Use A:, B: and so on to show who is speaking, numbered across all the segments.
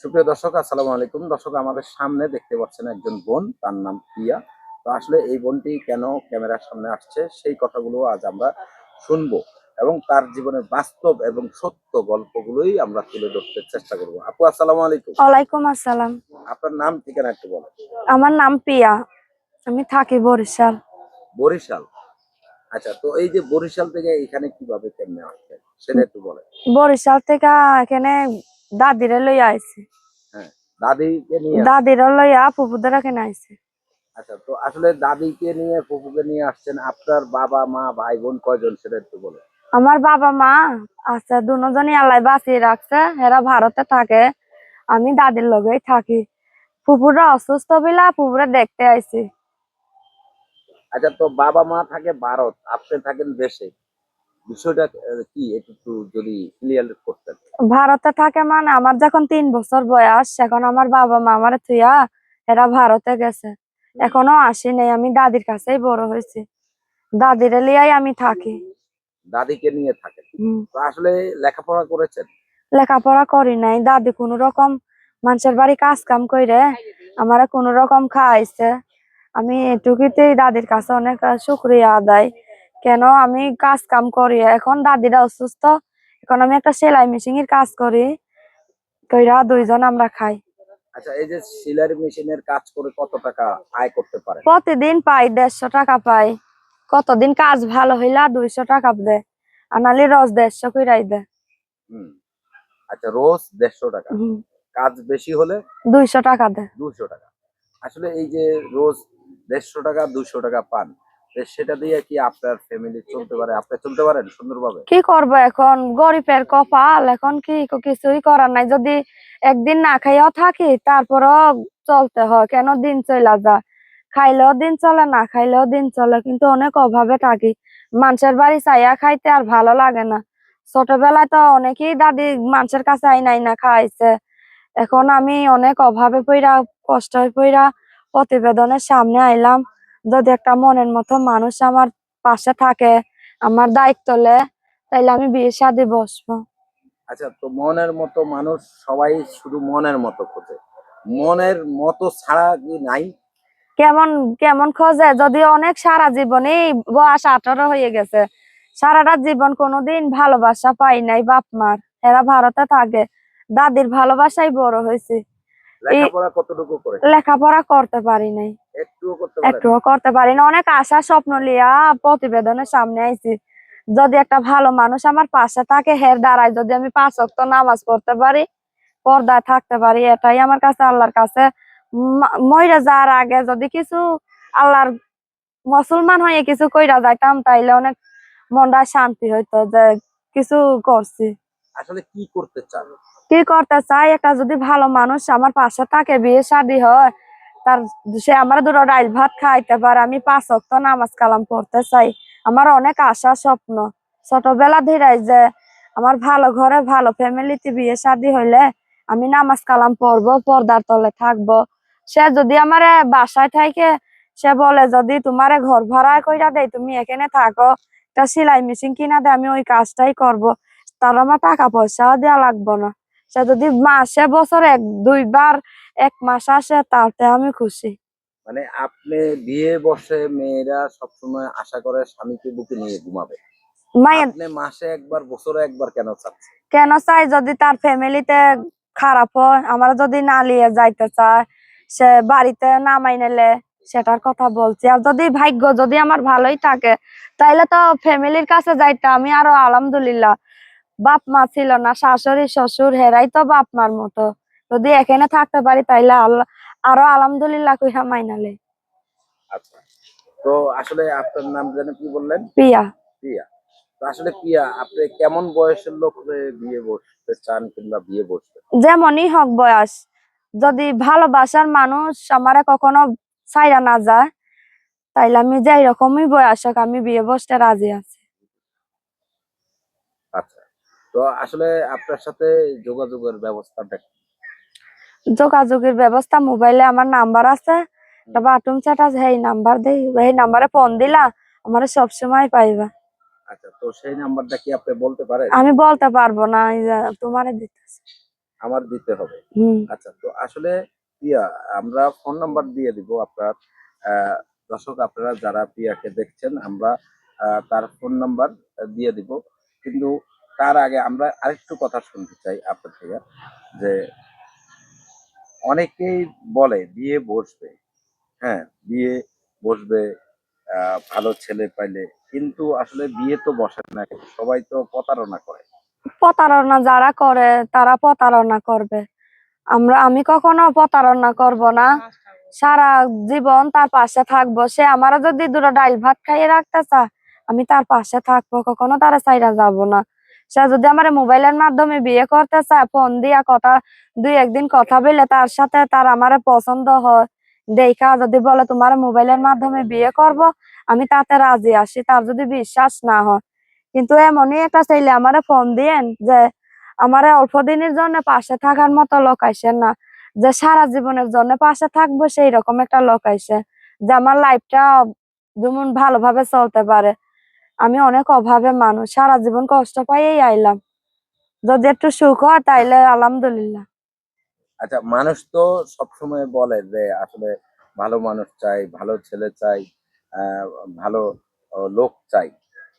A: সুপ্রিয় দর্শক আসসালামু আলাইকুম। দর্শক আমাদের সামনে দেখতে পাচ্ছেন একজন বোন তার নাম প্রিয়া। তো আসলে এই বোনটি কেন ক্যামেরার সামনে আসছে সেই কথাগুলো আজ আমরা শুনব এবং তার জীবনের বাস্তব এবং সত্য গল্পগুলোই আমরা তুলে ধরতে চেষ্টা করব। আপু আসসালামু আলাইকুম।
B: ওয়ালাইকুম আসসালাম।
A: আপনার নাম ঠিকানা একটু বলেন।
B: আমার নাম পিয়া আমি থাকি বরিশাল।
A: বরিশাল? আচ্ছা তো এই যে বরিশাল থেকে এখানে কীভাবে কেমনে আসছেন সেটা একটু বলেন।
B: বরিশাল থেকে এখানে দাদিরে লইয়া আইছে।
A: দাদিকে নিয়ে
B: দাদিরে লইয়া ফুপুদের এখানে আইছে।
A: আচ্ছা তো আসলে দাদিকে নিয়ে ফুপুকে নিয়ে আসছেন আপনার বাবা মা ভাই বোন কয়জন সেটা একটু বলেন।
B: আমার বাবা মা আছে দুজনই আল্লাহ বাঁচিয়ে রাখছে এরা ভারতে থাকে। আমি দাদির লগেই থাকি। ফুপুরা অসুস্থ বিলা ফুপুরা দেখতে আইছি।
A: আচ্ছা তো বাবা মা থাকে ভারত আপনি থাকেন দেশে। বিষয়টা কি? একটু একটু যদি ক্লিয়ার করতেন।
B: ভারতে থাকে মানে আমার যখন তিন বছর বয়স এখন আমার বাবা মা আমার থুয়া এরা ভারতে গেছে। এখনও আসি নাই আমি দাদির কাছেই বড় হয়েছি। দাদির লিয়াই আমি থাকি।
A: দাদিকে নিয়ে থাকেন? তো আসলে লেখাপড়া করেছেন?
B: লেখাপড়া করি নাই। দাদি কোনো রকম মানুষের বাড়ি কাজ কাম কইরে আমারা কোনো রকম খাওয়াইছে আমি এটুকুতেই দাদির কাছে অনেক শুক্রিয়া আদায়। কেন? আমি কাজ কাম করি। এখন দাদিরা অসুস্থ। এখন আমি একটা সেলাই মেশিন এর কাজ করি। কইরা দুইজন আমরা খাই।
A: আচ্ছা এই যে মেশিনের কাজ করে কত টাকা আয় করতে
B: প্রতিদিন পাই দেড়শো টাকা পাই। কতদিন কাজ ভালো হইলা দুইশো টাকা দেয় রোজ দেড়শো কইরাই দেয়
A: হুম। আচ্ছা রোজ দেড়শো টাকা। কাজ বেশি হলে?
B: দুইশো টাকা দেয়
A: দুশো টাকা। আসলে এই যে রোজ দেড়শো টাকা দুশো টাকা পান সেটা দিয়ে কি আপনার ফ্যামিলি চলতে পারে? আপনি চলতে পারেন সুন্দরভাবে?
B: কি করব এখন? গরিবের কপাল। এখন কি কিছুই করার নাই। যদি একদিন না খাইয়াও থাকি, তারপরও চলতে হয়। কেন দিন চলা যায় খাইলেও দিন চলে, না খাইলেও দিন চলে। কিন্তু অনেক অভাবে থাকি। মানুষের বাড়ি চাইয়া খাইতে আর ভালো লাগে না। ছোটবেলায় তো অনেকেই দাদি মানুষের কাছে আই নাই না খাইছে। এখন আমি অনেক অভাবে পইরা কষ্ট পইরা প্রতিবেদনের সামনে আইলাম। যদি একটা মনের মতো মানুষ আমার পাশে থাকে আমার দায়িত্ব লে তাইলে আমি বিয়ে শাদি বসবো।
A: আচ্ছা তো মনের মতো মানুষ সবাই শুধু মনের মতো খোঁজে। মনের মতো ছাড়া কি নাই?
B: কেমন কেমন খোঁজে? যদি অনেক সারা জীবনে বয়স আঠারো হয়ে গেছে। সারাটা জীবন কোনোদিন ভালোবাসা পাই নাই বাপ মার এরা ভারতে থাকে। দাদির ভালোবাসাই বড় হয়েছে।
A: লেখাপড়া
B: করতে পারি নাই।
A: একটুও করতে
B: পারি না অনেক আশা স্বপ্ন লিয়া প্রতিবেদনের সামনে আইছি। যদি একটা ভালো মানুষ আমার পাশে থাকে হের দাঁড়ায় যদি আমি পাঁচ ওয়াক্ত নামাজ পড়তে পারি পর্দায় থাকতে পারি এটাই আমার কাছে আল্লাহর কাছে। মা- মইরা যাওয়ার আগে যদি কিছু আল্লাহর মুসলমান হয়ে কিছু কইরা যাইতাম তাইলে অনেক মনটা শান্তি হইতো যে কিছু করছি।
A: আসলে কি করতে চান?
B: কি করতে চাই? একটা যদি ভালো মানুষ আমার পাশে থাকে, বিয়ে শাদী হয়, তার সে আমার দুটো ডাইল ভাত খাইতে পারে। আমি পাঁচ অক্ত নামাজ কালাম পড়তে চাই। আমার অনেক আশা, স্বপ্ন। ছোটবেলা ধীরে যে আমার ভালো ঘরে ভালো ফ্যামিলিতে বিয়ে শাদী হইলে আমি নামাজ কালাম পড়ব, পর্দার তলে থাকব। সে যদি আমার বাসায় থাকে, সে বলে, যদি তোমারে ঘর ভাড়া কইরা দেয় তুমি এখানে থাকো। একটা সেলাই মেশিন কিনা দে আমি ওই কাজটাই করব। তার আমার টাকা পয়সাও দেওয়া লাগবো না। সে যদি মাসে বছর এক দুইবার এক মাস আসে তাতে আমি খুশি।
A: মানে আপনি বিয়ে বসে মেয়েরা সবসময় আশা করে স্বামীকে বুকে নিয়ে ঘুমাবে। আপনি মাসে একবার বছরে একবার কেন চাচ্ছেন?
B: কেন চাই? যদি তার ফ্যামিলিতে খারাপ হয় আমরা যদি না লিয়ে যাইতে চায় সে বাড়িতে নামাই নিলে সেটার কথা বলছি। আর যদি ভাগ্য যদি আমার ভালোই থাকে তাইলে তো ফ্যামিলির কাছে যাইতে আমি আরও আলহামদুলিল্লাহ। বাপ মা ছিল না শাশুড়ি শ্বশুর হেরাই তো বাপ মার মতো। যদি এখানে থাকতে পারি তাইলে আল্লাহ আরও আলহামদুলিল্লাহ কইরা মাইনালে
A: আচ্ছা। তো আসলে আপনার নাম যেন কি বললেন?
B: প্রিয়া
A: প্রিয়া আসলে প্রিয়া আপনি কেমন বয়সের লোক বিয়ে বসতে চান কিংবা বিয়ে বসতে
B: যেমনই হোক বয়স। যদি ভালোবাসার মানুষ আমারে কখনো ছাইরা না যায় তাইলে আমি যেই রকমই বয়স হোক আমি বিয়ে বসতে রাজি আছি
A: আচ্ছা তো আসলে আপনার সাথে যোগাযোগের ব্যবস্থাটা কি?
B: যোগাযোগের ব্যবস্থা মোবাইলে আমার নাম্বার আছে। বাটুম চাট আছে এই নাম্বার দেই এই নাম্বারে ফোন দিলা আমার সবসময় পাইবা।
A: আচ্ছা তো সেই নাম্বারটা কি আপনি বলতে পারেন?
B: আমি বলতে পারব না তোমারে দিতেছি।
A: আমার দিতে হবে। আচ্ছা তো আসলে পিয়া আমরা ফোন নাম্বার দিয়ে দিব আপনার দর্শক আপনারা যারা পিয়াকে দেখছেন আমরা তার ফোন নাম্বার দিয়ে দিব। কিন্তু তার আগে আমরা আরেকটু কথা শুনতে চাই আপনার থেকে, যে অনেকেই বলে বিয়ে বসবে হ্যাঁ বিয়ে বসবে ভালো ছেলে পাইলে, কিন্তু আসলে বিয়ে তো বসে না, সবাই তো প্রতারণা করে।
B: প্রতারণা যারা করে, তারা প্রতারণা করবে। আমরা, আমি কখনো প্রতারণা করব না। সারা জীবন তার পাশে থাকব। সে আমারও যদি দুটো ডাইল ভাত খাইয়ে রাখতে চায়, আমি তার পাশে থাকব। কখনো তারা সাইডা যাব না। সে যদি আমার মোবাইলের মাধ্যমে বিয়ে করতে চায়, ফোন দিয়া কথা, দুই একদিন কথা বলে তার সাথে তার আমার পছন্দ হয়। দেখা যদি বলে, তোমার মোবাইলের মাধ্যমে বিয়ে করব, আমি তাতে রাজি আসি তার যদি বিশ্বাস না হয়। কিন্তু এমনই একটা ছেলে আমারে ফোন দিয়েন যে আমার অল্প দিনের জন্য পাশে থাকার মতো লোক আইসেন না, যে সারা জীবনের জন্য পাশে থাকব সেই রকম একটা লোক আইসে, যে আমার লাইফটা যেমন ভালোভাবে চলতে পারে। আমি অনেক অভাবে মানুষ, সারা জীবন কষ্ট পাইয়েই আইলাম। যদি একটু সুখ হয় তাইলে আলহামদুলিল্লাহ।
A: আচ্ছা মানুষ তো সবসময় বলে যে আসলে ভালো মানুষ চাই, ভালো ছেলে চাই ভালো লোক চাই।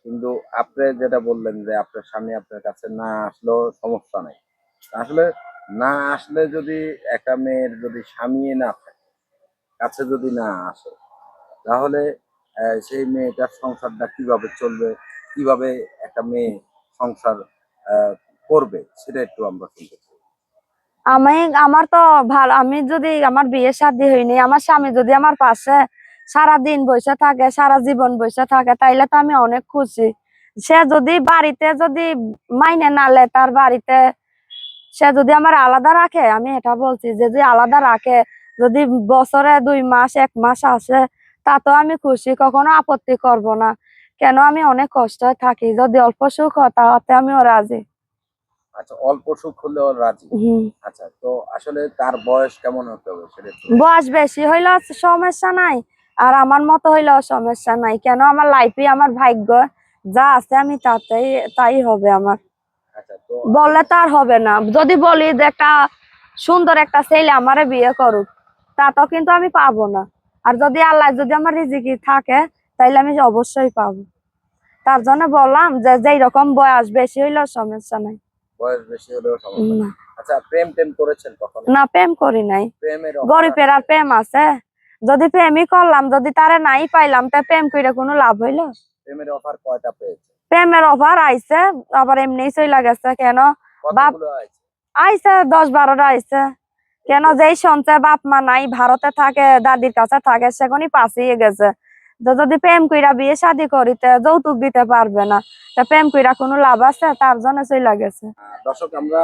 A: কিন্তু আপনি যেটা বললেন যে আপনার স্বামী আপনার কাছে না আসলেও সমস্যা নাই। আসলে না আসলে যদি একটা মেয়ের যদি স্বামী না থাকে, কাছে যদি না আসে, তাহলে সেই মেয়েটার সংসারটা কীভাবে চলবে, কীভাবে একটা মেয়ে সংসার করবে, সেটা একটু আমরা শুনতে
B: আমি, আমার তো ভালো, আমি যদি আমার বিয়ে শাদী হয়নি, আমার স্বামী যদি আমার পাশে সারা দিন বসে থাকে, সারা জীবন বসে থাকে, তাইলে তো আমি অনেক খুশি। সে যদি বাড়িতে যদি মাইনে না লে, তার বাড়িতে সে যদি আমার আলাদা রাখে, আমি এটা বলছি যে যদি আলাদা রাখে, যদি বছরে দুই মাস, এক মাস আসে তা তো আমি খুশি কখনো আপত্তি করব না। কেন আমি অনেক কষ্ট থাকি যদি অল্প সুখ হয় তাতে আমিও রাজি।
A: আচ্ছা অল্প সুখ হলেও রাজি। আচ্ছা তো আসলে তার বয়স কেমন হতে হবে সেটা
B: বয়স বেশি হইলেও সমস্যা নাই আর আমার মতো হইলেও সমস্যা নাই। কেন আমার লাইফে আমার ভাগ্য যা আছে আমি তাতেই তাই হবে আমার।
A: আচ্ছা তো
B: বললে তো আর হবে না। যদি বলি যে একটা সুন্দর একটা ছেলে আমারে বিয়ে করুক তা তো কিন্তু আমি পাবো না। আর যদি আল্লাহ যদি আমার রিজিকি থাকে তাইলে আমি অবশ্যই পাবো। তার জন্য বললাম যে যেই রকম বয়স বেশি হইলেও সমস্যা নাই।
A: বয়স বেশি হলেও সমস্যা
B: না।
A: আচ্ছা প্রেম টেম করেছেন কখনো?
B: না প্রেম করি নাই।
A: প্রেমের
B: গরিবের আর প্রেম আছে। যদি প্রেমই করলাম যদি তারে নাই পাইলাম তা প্রেম করে কোনো লাভ হইল?
A: প্রেমের অফার কয়টা পেয়েছে?
B: প্রেমের অফার আইছে আবার এমনি চইলা গেছে কেন?
A: আছে
B: আইছে দশ বারোটা আইছে। কেন যেই শুনছে বাপ মা নাই ভারতে থাকে দাদির কাছে থাকে সেখানেই পাশিয়ে গেছে। যদি প্রেম কইরা বিয়ে শাদি করিতে যৌতুক দিতে পারবে না। তা প্রেম কইরা কোনো লাভ আছে? তার জন্য চইলা গেছে।
A: দর্শক আমরা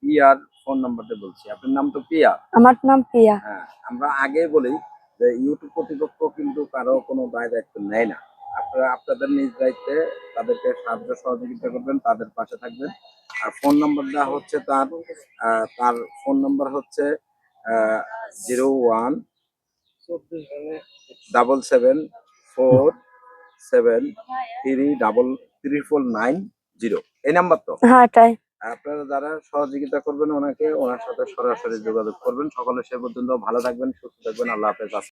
A: পিয়ার ফোন নাম্বারটা বলছি। আপনার নাম তো পিয়া
B: আমার নাম পিয়া।
A: হ্যাঁ আমরা আগে বলি যে ইউটিউব কর্তৃপক্ষ কিন্তু কারও কোনো দায় দায়িত্ব নেয় না। আপনারা আপনাদের নিজ দায়িত্বে তাদেরকে সাহায্য সহযোগিতা করবেন তাদের পাশে থাকবেন। আর ফোন নাম্বারটা হচ্ছে তার তার ফোন নাম্বার হচ্ছে zero one double seven four seven three double three four nine zero. এই নাম্বার তো?
B: হ্যাঁ এটাই
A: আপনারা যারা সহযোগিতা করবেন ওনাকে ওনার সাথে সরাসরি যোগাযোগ করবেন। সকলে সে পর্যন্ত ভালো থাকবেন সুস্থ থাকবেন। আল্লাহ হাফেজ।